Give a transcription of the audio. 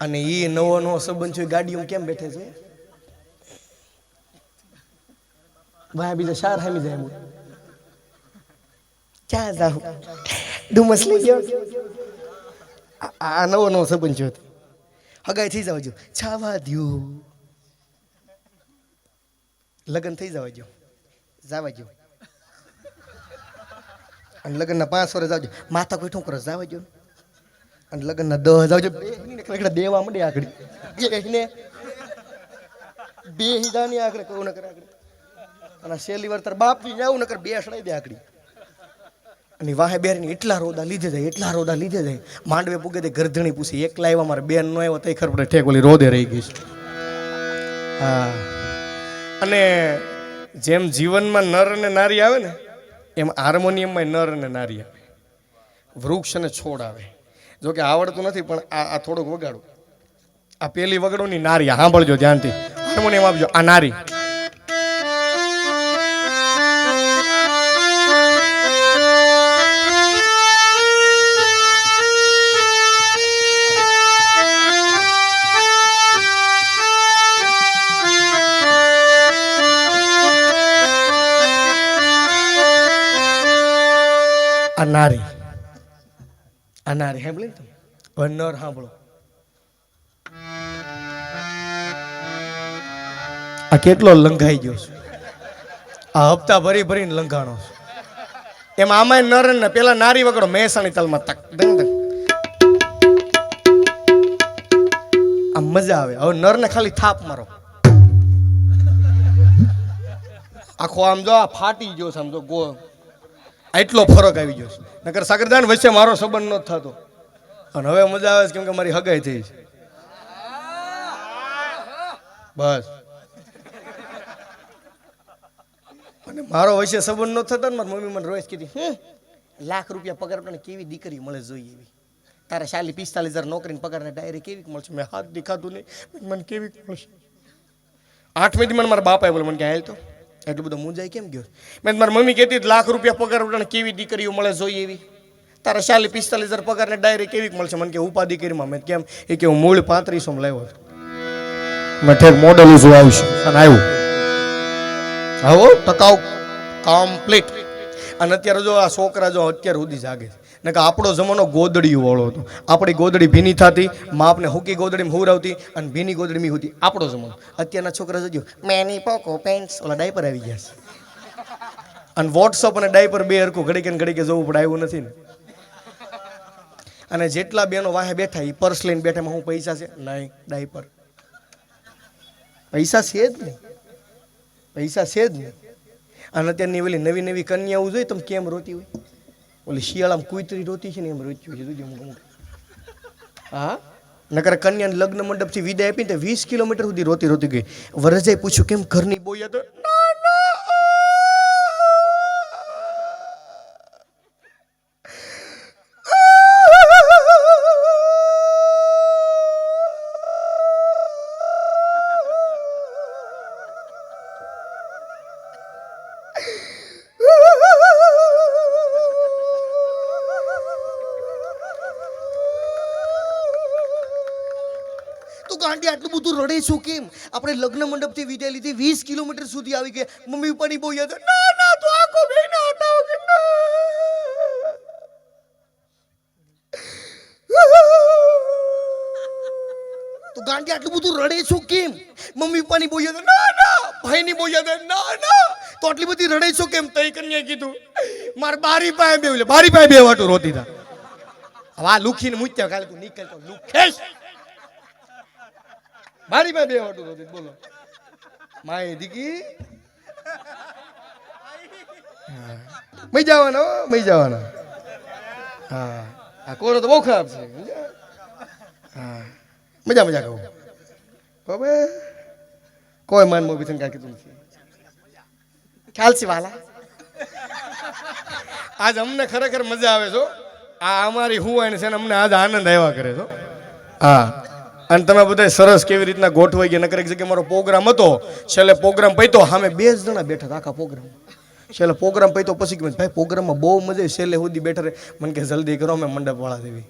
અને એ નવો નવો સંબંધ છે ગાડીઓ કેમ બેઠે છે? ભાઈ બીજા શાર હામી જાય ક્યાં જાઉં ડુમસ લઈ ગયો. આ- નવો નવો સંબંધ છે. હગાઈ થઈ જવા જો છાવા દ્યો. લગ્ન થઈ જવા જો જવા જો અને લગ્નના પાંચ વર્ષ આવજો માથા કોઈ ઠોકરો જવા જો અને લગ્નના દસ આવજો બે દેવા મળે આગળ ને, બે હિદાની આગળ કહું નકર આગળ અને શેલી વાર તાર બાપની જાવું નકર બે સડાઈ દે આગળ અને વાહે બેરની એટલા રોદા લીધે જાય, એટલા રોદા લીધે જાય. માંડવે પૂગે તે ગરધણી પૂછી, એકલા આવ્યા મારે બેન નો આવ્યો તઈ ખબર પડે ઠેકોલી રોદે રહી ગઈ હા. અને જેમ જીવનમાં નર અને નારી આવે ને, એમ હાર્મોનિયમમાં નર અને નારી આવે. વૃક્ષ અને છોડ આવે. જો કે આવડતું નથી, પણ આ આ થોડુંક વગાડું. આ પેલી વગડોની નારી સાંભળજો ધ્યાનથી. હાર્મોનિયમ આપજો, આ નારી. આ નારી. આ નારી સાંભળી તમે હવે નર સાંભળો આ કેટલો લંઘાઈ ગયો છે આ હપ્તા ભરી ભરીને લંઘાણો છે એમ આમાંય નર ને પેલા નારી વગડો મહેસાણી તલમાં તક દંગ દંગ આમ મજા આવે હવે નર ને ખાલી થાપ મારો આખો આમ જો આ ફાટી ગયો છે આમ જો ગો એટલો ફરક આવી ગયો છે. નકર સાગરદાન વચ્ચે મારો સંબંધ ન થતો. અને હવે મજા આવે છે કેમ કે મારી હગાઈ થઈ છે. બસ. અને મારો વચ્ચે સંબંધ ન થતો ને મારી મમ્મી મને રોજ કીધી "હે, લાખ રૂપિયા પગાર પણ કેવી દીકરી મળે જોઈએ એવી? તારે સાલી પિસ્તાલીસ હજાર નોકરીને પગારને ડાયરી કેવી મળશે? મેં હાથ દેખાતું નહીં મને કેવી મળશે? આઠમીથી મને મારા બાપાએ બોલે મને ક્યાં હાલ તો એટલું બધું મુંજાઈ કેમ ગયો? મેં મારી મમ્મી કહેતી લાખ રૂપિયા પગાર ઉડાણ કેવી દીકરીઓ મળે જોઈએ એવી. તારા ચાલી પિસ્તાલીસ હજાર પગાર ને ડાયરેક્ટ કેવી મળશે? મને કે ઉપા કરીમાં. મેં કેમ? એ કે, હું મૂળ પાંત્રીસો માં લાવ્યો મેં ઠેક મોડલ જોવા આવશે અને આવ્યું. આવો ટકાઉ કમ્પ્લીટ અને અત્યારે જો આ છોકરા જો અત્યારે સુધી જાગે છે. ને કે આપણો જમાનો ગોદડી વાળો હતો. આપણી ગોદડી ભીની થતી, માપને હુકી ગોદડી હુરાવતી અને ભીની ગોદડી મી હતી. આપણો જમાનો. અત્યારના છોકરા જોજો, મેની પોકો પેન્ટ્સ. ઓલા ડાયપર આવી ગયા છે. અને વોટ્સઅપ અને ડાયપર બે હરખું ઘડીકે ને ઘડીકે જવું પડે આવ્યું નથી ને. અને જેટલા બેનો વાહે બેઠા એ પર્સ લઈને બેઠા હું પૈસા છે? નહીં, ડાયપર. પૈસા છે જ નહીં. પૈસા છે જ નહીં. અને અત્યારની ઓલી નવી નવી કન્યાઓ જોઈ, તમે કેમ રોતી હોય? ઓલી શિયાળામાં કુતરી રોતી છે ને એમ રોચ્યું છે જોજો અમુક અમુક. હા નકર કન્યાને લગ્ન મંડપથી વિદાય આપીને ને વીસ કિલોમીટર સુધી રોતી રોતી ગઈ વરજાઈ પૂછ્યું કેમ ઘરની બોયા તો "ના, તું ગાંડી આટલું બધું રડે છું કેમ? આપણે લગ્ન મંડપથી વિદાય લીધી, વીસ કિલોમીટર સુધી આવી ગયા. મમ્મી પપ્પાની બહુ યાદ ના ના, તું આખો બે ના. હટાવ કે ગાંડી આટલું બધું રડે છું કેમ? મમ્મી પપ્પાની બહુ યાદ ના ના, ભાઈની બહુ યાદ ના ના, તો આટલી બધી રડે છું કેમ? તઈ કન્યા કીધું, માર બારી પાસે બે બારી પાસે બે વાટું રોતી હતા હવે આ લુખીને મૂક્યા, કાલે તું નીકળતો લુખેશ મારી પાસે બે વાટું રોતી બોલો. માય દીકી. મઈ જવાના મઈ જવાના. હા. આ કોરો તો બહુ ખરાબ છે. હા. મજા મજા કહું. હવે કોઈ મન મોગી થઈને કાંઈ કીધું નથી. ખ્યાલ છે વાલા. આજ અમને ખરેખર મજા આવે છો આ અમારી હું છે ને અમને આજ આનંદ આવ્યા કરે છો હા. અને તમે બધા સરસ કેવી રીતના ગોઠવાઈ ગયા. નકર એક જગ્યાએ મારો પ્રોગ્રામ હતો. છેલ્લે પ્રોગ્રામ પૈતો સામે બે જ જણા બેઠા આખા પ્રોગ્રામ છેલ્લે પ્રોગ્રામ પૈતો પછી કે ભાઈ પ્રોગ્રામમાં બહુ મજા છેલ્લે સુધી બેઠા રહે. મને કે, જલ્દી કરો મેં મંડપ વાળા દેવી